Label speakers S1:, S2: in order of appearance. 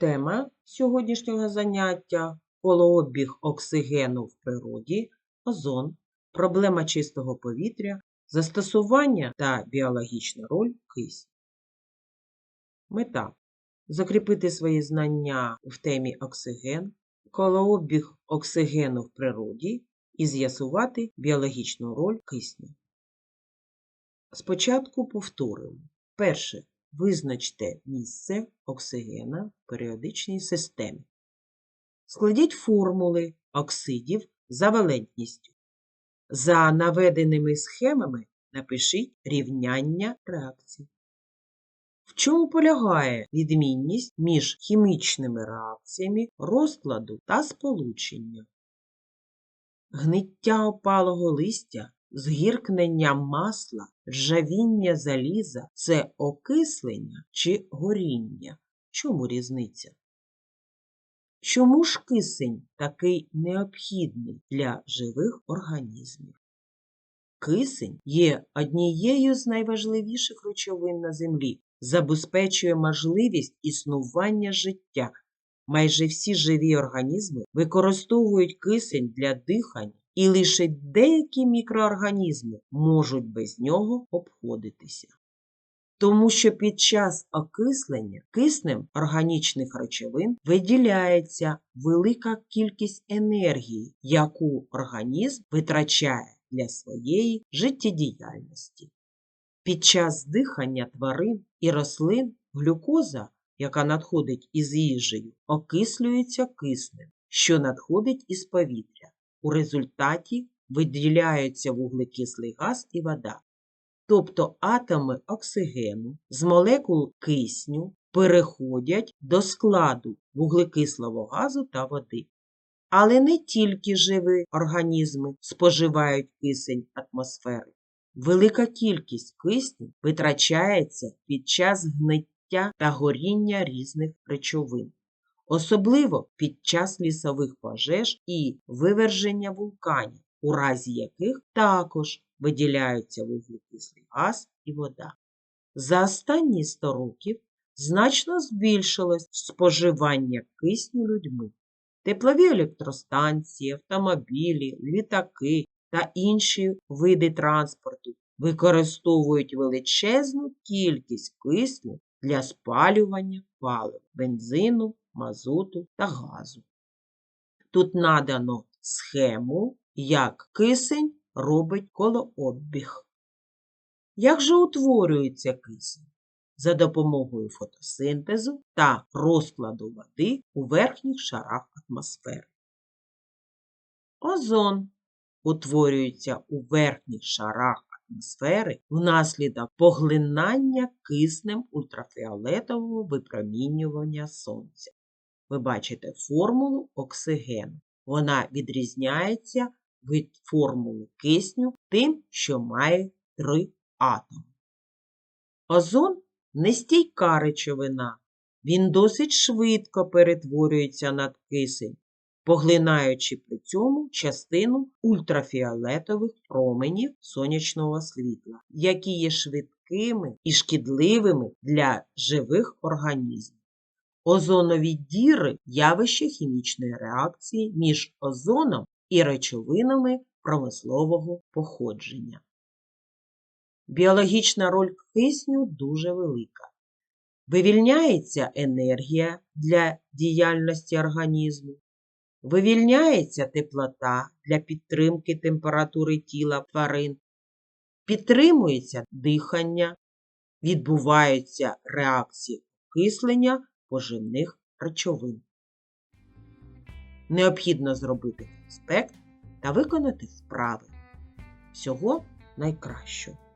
S1: Тема сьогоднішнього заняття колообіг оксигену в природі, озон, проблема чистого повітря, застосування та біологічна роль кисню. Мета закріпити свої знання в темі оксиген, колообіг оксигену в природі і з'ясувати біологічну роль кисню. Спочатку повторимо. Перше. Визначте місце оксигена в періодичній системі. Складіть формули оксидів за валентністю. За наведеними схемами напишіть рівняння реакцій. В чому полягає відмінність між хімічними реакціями розкладу та сполучення? Гниття опалого листя, згіркнення масла, ржавіння заліза це окислення чи горіння? Чому різниця? Чому ж кисень такий необхідний для живих організмів? Кисень є однією з найважливіших речовин на землі, забезпечує можливість існування життя. Майже всі живі організми використовують кисень для дихання, і лише деякі мікроорганізми можуть без нього обходитися. Тому що під час окислення киснем органічних речовин виділяється велика кількість енергії, яку організм витрачає для своєї життєдіяльності. Під час дихання тварин і рослин глюкоза, яка надходить із їжею, окислюється киснем, що надходить із повітря. У результаті виділяються вуглекислий газ і вода. Тобто атоми оксигену з молекул кисню переходять до складу вуглекислого газу та води. Але не тільки живі організми споживають кисень атмосфери. Велика кількість кисню витрачається під час гниття та горіння різних речовин, особливо під час лісових пожеж і виверження вулканів, у разі яких також виділяються вуглекислий газ і вода. За останні 100 років значно збільшилось споживання кисню людьми. Теплові електростанції, автомобілі, літаки та інші види транспорту використовують величезну кількість кисню для спалювання палив, бензину, мазуту та газу. Тут надано схему, як кисень робить колообіг. Як же утворюється кисень? За допомогою фотосинтезу та розкладу води у верхніх шарах атмосфери. Озон утворюється у верхніх шарах атмосфери внаслідок поглинання киснем ультрафіолетового випромінювання сонця. Ви бачите формулу оксигену. Вона відрізняється від формули кисню тим, що має три атоми. Озон нестійка речовина. Він досить швидко перетворюється на кисень, поглинаючи при цьому частину ультрафіолетових променів сонячного світла, які є швидкими і шкідливими для живих організмів. Озонові діри явище хімічної реакції між озоном і речовинами промислового походження. Біологічна роль кисню дуже велика. Вивільняється енергія для діяльності організму, вивільняється теплота для підтримки температури тіла тварин, підтримується дихання, відбуваються реакції окислення поживних речовин. Необхідно зробити конспект та виконати вправи. Всього найкращого.